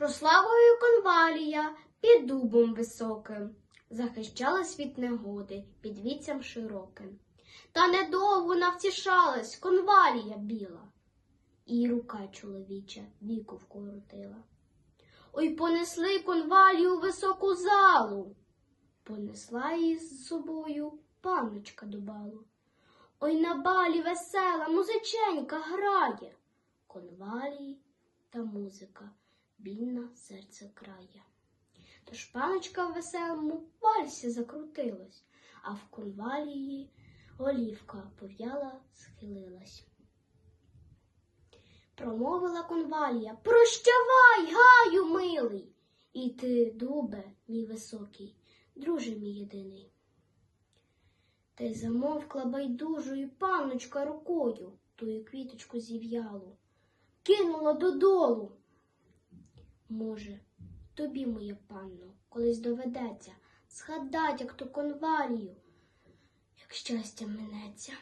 Росла вою конвалія під дубом високим, захищалась від негоди під віцям широким. Та недовго навтішалась конвалія біла, і рука чоловіча віку вкоротила. Ой, понесли конвалію в високу залу, понесла її з собою панночка до балу. Ой, на балі весела музиченька грає, конвалії та музика більна серце крає. Тож паночка в веселому вальсі закрутилась, а в конвалії голівка пов'яла, схилилась. Промовила конвалія Прощавай, гаю, милий, і ти, дубе, мій високий, друже мій єдиний. Та й замовкла байдужою панночка рукою тую квіточку зів'ялу, кинула додолу. Може, тобі, моя панно, колись доведеться згадать, як ту конвалію, як щастя минеться.